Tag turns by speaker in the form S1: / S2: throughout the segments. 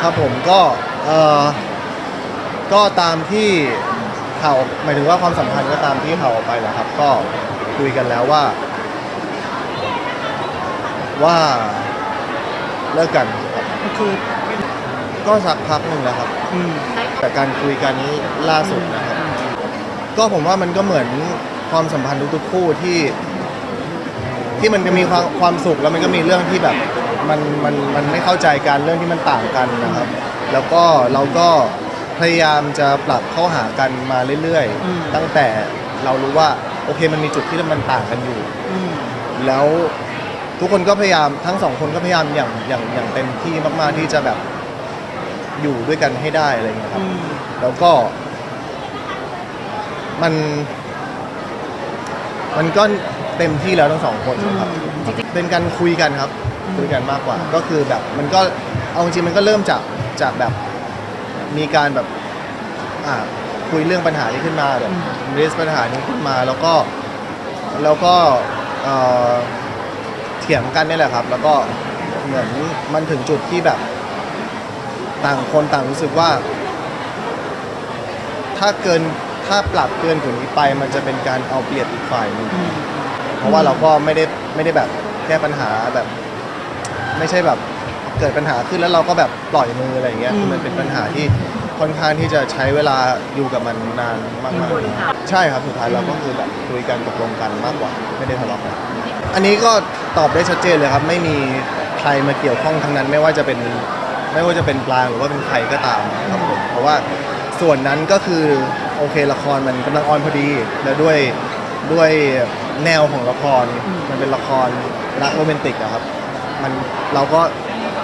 S1: ครับผมก็เอ่อก็ตามที่ข่าวหมายถึงว่าความสัมพันธ์ก็ตามที่ข่าวออกไปแหละครับ ก็คุยกันแล้วว่า ว่าเลิกกันครับ
S2: คือ
S1: ก็สักพักหนึ่งแล้วครับ
S2: อืม
S1: แต่การคุยกันนี้ล่าสุดนะครับ ก็ผมว่ามันก็เหมือนความสัมพันธ์ทุกๆคู่ที่ ที่มันจะมีความความสุขแล้วมันก็มีเรื่องที่แบบ มันมันมันไม่เข้าใจกันเรื่องที่มันต่างกันนะครับ แล้วก็เราก็พยายามจะปรับเข้าหากันมาเรื่อย
S2: อืม
S1: ๆ ตั้งแต่เรารู้ว่าโอเคมันมีจุดที่มันต่างกันอยู่
S2: อืม
S1: แล้วทุกคนก็พยายามทั้งสองคนก็พยายามอย่างอย่างอย่างเต็มที่มากๆที่จะแบบอยู่ด้วยกันให้ได้อะไรอย่างเงี้ยครับ
S2: อืม
S1: แล้วก็ มัน มันก็เต็มที่แล้วทั้งสองคนครับเป็นการคุยกันครับ คุยกันมากกว่า ก็คือแบบมันก็เอาจริงๆมันก็เริ่มจากจากแบบมีการแบบอ่าคุยเรื่องปัญหานี้ขึ้นมาแบบเรสปัญหานี้ขึ้นมาแล้วก็แล้วก็เอ่อเถียงกันนี่แหละครับ แล้วก็เหมือนมันถึงจุดที่แบบ ต่างคนต่างรู้สึกว่า ถ้าเกินถ้าปรับเกินกว่านี้ไป มันจะเป็นการเอาเปรียบอีกฝ่ายหนึ่งเพราะว่าเราก็ไม่ได้ไม่ได้แบบแก้ปัญหาแบบ ไม่ใช่แบบเกิดปัญหาขึ้นแล้วเราก็แบบปล่อยมืออะไรอย่างเงี้ยคือมันเป็นปัญหาที่ค่อนข้างที่จะใช้เวลาอยู่กับมันนานมากๆ ใช่ครับสุดท้ายเราก็คือแบบคุยกันตกลงกันมากกว่า ไม่ได้ทะเลาะกันอันนี้ก็ตอบได้ชัดเจนเลยครับ ไม่มีใครมาเกี่ยวข้องทั้งนั้น ไม่ว่าจะเป็นไม่ว่าจะเป็นปลางหรือว่าเป็นใครก็ตามครับผมเพราะว่าส่วนนั้นก็คือโอเคละครมันกำลังออนพอดี แล้วด้วยด้วยแนวของละครมันเป็นละครรักโรแมนติกอะครับ มันเราก็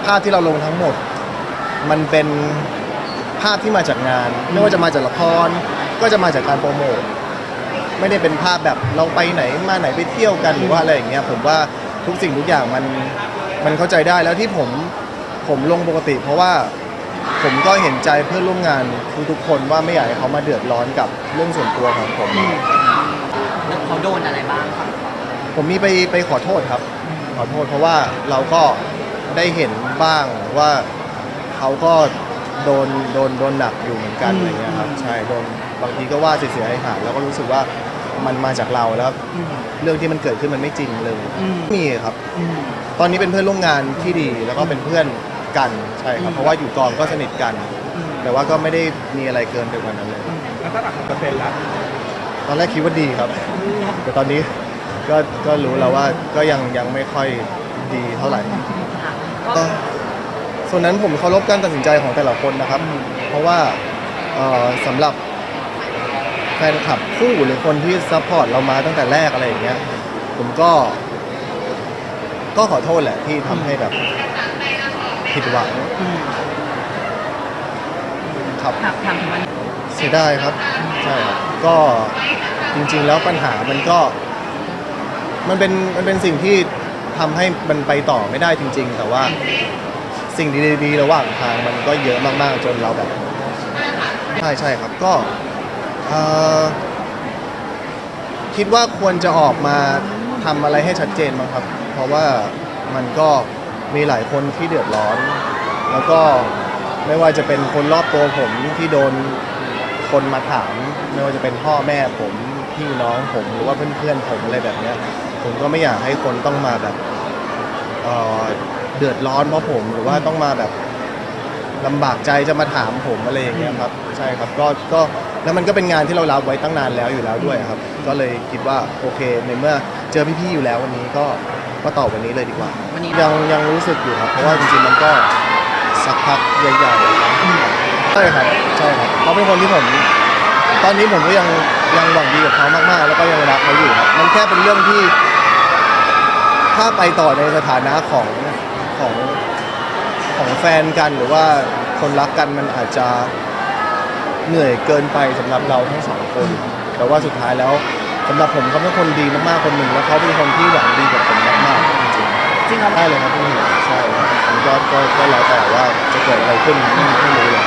S1: ภาพที่เราลงทั้งหมด มันเป็นภาพที่มาจากงาน ไม่ว่าจะมาจากละครก็จะมาจากการโปรโมทไม่ได้เป็นภาพแบบเราไปไหนมาไหนไปเที่ยวกันหรือว่าอะไรอย่างเงี้ยผมว่าทุกสิ่งทุกอย่างมันมันเข้าใจได้แล้วที่ผมผมลงปกติ เพราะว่าผมก็เห็นใจเพื่อนร่วมงานทุกๆคนว่าไม่อยากให้เขามาเดือดร้อนกับเรื่องส่วนตัวของผม
S2: แล้วเขาโดนอะไรบ้างครับ
S1: ผมมีไปไปขอโทษครับ ขอโทษ เพราะว่าเราก็ได้เห็นบ้างว่าเขาก็โดนโดนโดนหนักอยู่เหมือนกัน
S2: อืม
S1: อะไรเงี้ยครับใช่โดนบางทีก็ว่าเสียหายหายๆแล้วก็รู้สึกว่ามันมาจากเราแล้ว
S2: อืม
S1: เรื่องที่มันเกิดขึ้นมันไม่จริงเลย
S2: อืม
S1: มีครับ
S2: อืม
S1: ตอนนี้เป็นเพื่อนร่วมงานที่ดีแล้วก็เป็นเพื่อนกันใช่ครับ
S2: อืม
S1: เพราะว่าอยู่กองก็สนิทกัน
S2: อืม
S1: แต่ว่าก็ไม่ได้มีอะไรเกินไปกว่านั้นเลย
S2: แล้วก็หลักเปอร์เซ็นต์ละ
S1: ตอนแรกคิดว่าดีครับ แต่ตอนนี้ ก็ก็รู้แล้วว่าก็ยังยังไม่ค่อยดีเท่าไหร่ก็ส่วนนั้นผมเคารพการตัดสินใจของแต่ละคนนะครับ เพราะว่าเอ่อสำหรับแฟนคลับคู่หรือคนที่ซัพพอร์ตเรามาตั้งแต่แรกอะไรอย่างเงี้ย ผมก็ ก็ขอโทษแหละที่ทำให้แบบผิดหวัง
S2: อืม
S1: ครับ
S2: ถามถามถึงมัน
S1: เสียดายครับ ใช่ครับก็จริงๆแล้วปัญหามันก็ มันเป็นมันเป็นสิ่งที่ทำให้มันไปต่อไม่ได้จริง ๆ แต่ว่าสิ่งดีๆระหว่างทางมันก็เยอะมากๆจนเราแบบใช่ใช่ครับก็เอ่อคิดว่าควรจะออกมาทำอะไรให้ชัดเจนมั้งครับ เพราะว่ามันก็มีหลายคนที่เดือดร้อน แล้วก็ไม่ว่าจะเป็นคนรอบตัวผมที่โดนคนมาถาม ไม่ว่าจะเป็นพ่อแม่ผมพี่น้องผมหรือว่าเพื่อนๆผมอะไรแบบเนี้ย ผมก็ไม่อยากให้คนต้องมาแบบเอ่อเดือดร้อนเพราะผมหรือว่าต้องมาแบบลำบากใจจะมาถามผมอะไรอย่างเงี้ยครับใช่ครับก็ก็แล้วมันก็เป็นงานที่เรารับไว้ตั้งนานแล้วอยู่แล้วด้วยครับ ก็เลยคิดว่าโอเคในเมื่อเจอพี่ๆอยู่แล้ววันนี้ก็ก็ตอบวันนี้เลยดีกว่า
S2: วันนี้
S1: ยังยังรู้สึกอยู่ครับเพราะว่าจริงๆมันก็สักพักใหญ่ๆแล้วใช่ครับใช่ครับเขาเป็นคนที่ผม ตอนนี้ผมก็ยังยังหวังดีกับเขามากๆ แล้วก็ยังรักเขาอยู่ครับมันแค่เป็นเรื่องที่ ถ้าไปต่อในสถานะของของของแฟนกันหรือว่าคนรักกันมันอาจจะเหนื่อยเกินไปสำหรับเราทั้งสองคน แต่ว่าสุดท้ายแล้วสำหรับผมเขาเป็นคนดีมากๆคนหนึ่งแล้วเขาเป็นคนที่หวังดีกับผมมากๆจริง
S2: จริงเหรอ
S1: ๆได้เลยครับพี่ใช่ผมก็ก็ก็แล้วแต่ว่าจะเกิดอะไรขึ้นไม่ไม่รู้เลย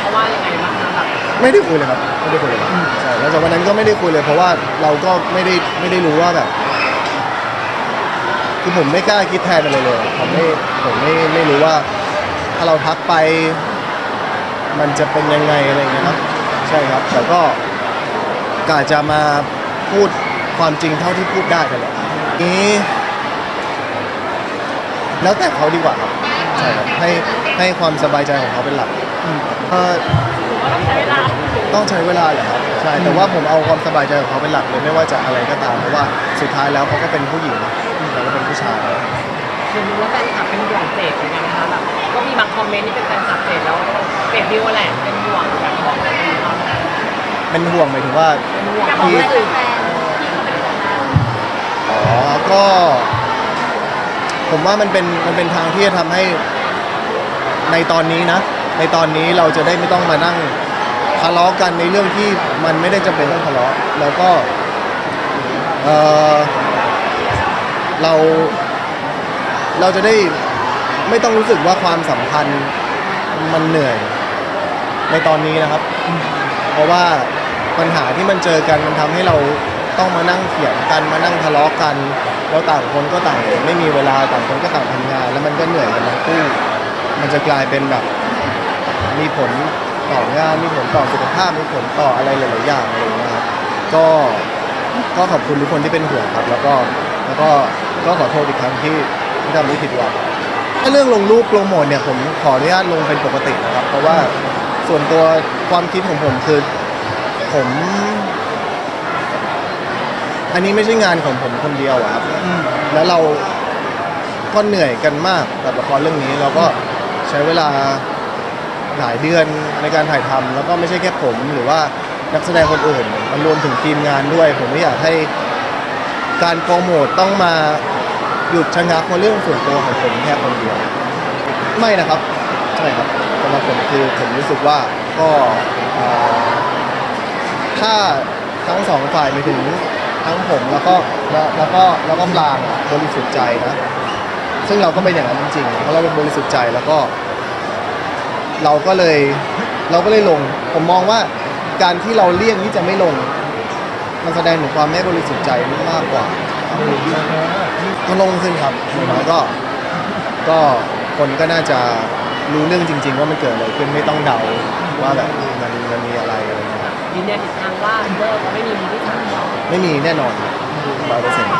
S2: เขาว่ายังไงบ้างคะแบบ
S1: ไม่ได้คุยเลยครับไม่ได้คุยเลยครับ
S2: อืม
S1: ใช่แล้วจากวันนั้นก็ไม่ได้คุยเลย เพราะว่าเราก็ไม่ได้ไม่ได้รู้ว่าแบบ คือผมไม่กล้าคิดแทนอะไรเลยผมไม่ผมไม่ไม่รู้ว่า ถ้าเราทักไป มันจะเป็นยังไงอะไรอย่างเงี้ยครับใช่ครับ แต่ก็กาจะมาพูดความจริงเท่าที่พูดได้กันแหละนี้ แล้วแต่เขาดีกว่าครับใช่ครับให้ให้ความสบายใจของเขาเป็นหลักเอ่อต้องใช้เวลาแหละครับใช่แต่ว่าผมเอาความสบายใจของเขาเป็นหลักเลยไม่ว่าจะอะไรก็ตามเพราะว่าสุดท้ายแล้วเขาก็เป็นผู้หญิง เราก็เป็นผู้ชาย
S2: คือรู้ว่าแฟนคลับเป็นห่วงเจดเหมือนกันนะคะแบบก็มีบางคอมเมนต์ที่เป็นแฟนคลับเจดแล้วเจดดิวแหละเป็นห่วงแบบบอกเลยเขา
S1: เป็นห่วงหมายถึงว่า
S2: เป็นห่วง
S1: ที่
S2: ที่
S1: อ๋อก็ ผมว่ามันเป็นมันเป็นทางที่จะทำให้ในตอนนี้นะ ในตอนนี้เราจะได้ไม่ต้องมานั่งทะเลาะกันในเรื่องที่มันไม่ได้จำเป็นต้องทะเลาะแล้วก็เออ เรา เราจะได้ไม่ต้องรู้สึกว่าความสัมพันธ์มันเหนื่อยในตอนนี้นะครับ เพราะว่าปัญหาที่มันเจอกันมันทำให้เราต้องมานั่งเถียงกันมานั่งทะเลาะกันแล้วต่างคนก็ต่างไม่มีเวลาต่างคนก็ต่างทำงาน แล้วมันก็เหนื่อยกันทั้งคู่มันจะกลายเป็นแบบมีผลต่องานมีผลต่อสุขภาพมีผลต่ออะไรหลายๆอย่างอะไรอย่างเงี้ยครับก็ก็ขอบคุณทุกคนที่เป็นห่วงครับ แล้วก็ แล้วก็ก็ขอโทษอีกครั้งที่ที่ทำให้ผิดหวังถ้าเรื่องลงรูปโปรโมทเนี่ยผมขออนุญาตลงเป็นปกตินะครับ เพราะว่าส่วนตัวความคิดของผมคือผม อันนี้ไม่ใช่งานของผมคนเดียวอะครับแล้วเราก็เหนื่อยกันมากกับละครเรื่องนี้เราก็ใช้เวลาหลายเดือนในการถ่ายทำแล้วก็ไม่ใช่แค่ผม หรือว่านักแสดงคนอื่นมันรวมถึงทีมงานด้วย ผมไม่อยากให้ การโปรโมทต้องมาหยุดชะงักเพราะเรื่องส่วนตัวของผมแค่คนเดียว ไม่นะครับ ใช่ครับสำหรับผมคือผมรู้สึกว่าก็เอ่อถ้าทั้งสองฝ่ายไปถึงทั้งผมแล้วก็แล้วแล้วก็แล้วก็ปลางอะบริสุทธิ์ใจนะ ซึ่งเราก็เป็นอย่างนั้นจริงๆเพราะเราเป็นบริสุทธิ์ใจแล้วก็ เราก็เลยเราก็เลยลง ผมมองว่าการที่เราเลี่ยงที่จะไม่ลง มันแสดงถึงความไม่บริสุทธิ์ใจมากกว่าก็ลงขึ้นครับอย่างน้อยก็ ก็คนก็น่าจะรู้เรื่องจริง ๆ ว่ามันเกิดอะไรขึ้นไม่ต้องเดาว่าแบบมันมันมีอะไรอะไรเงี้ย
S2: ยืนยันอีกครั้งว่าเลิกไม่มีมือที่สาม
S1: ไม่มีแน่นอนร้อยเปอร์เซ็นต์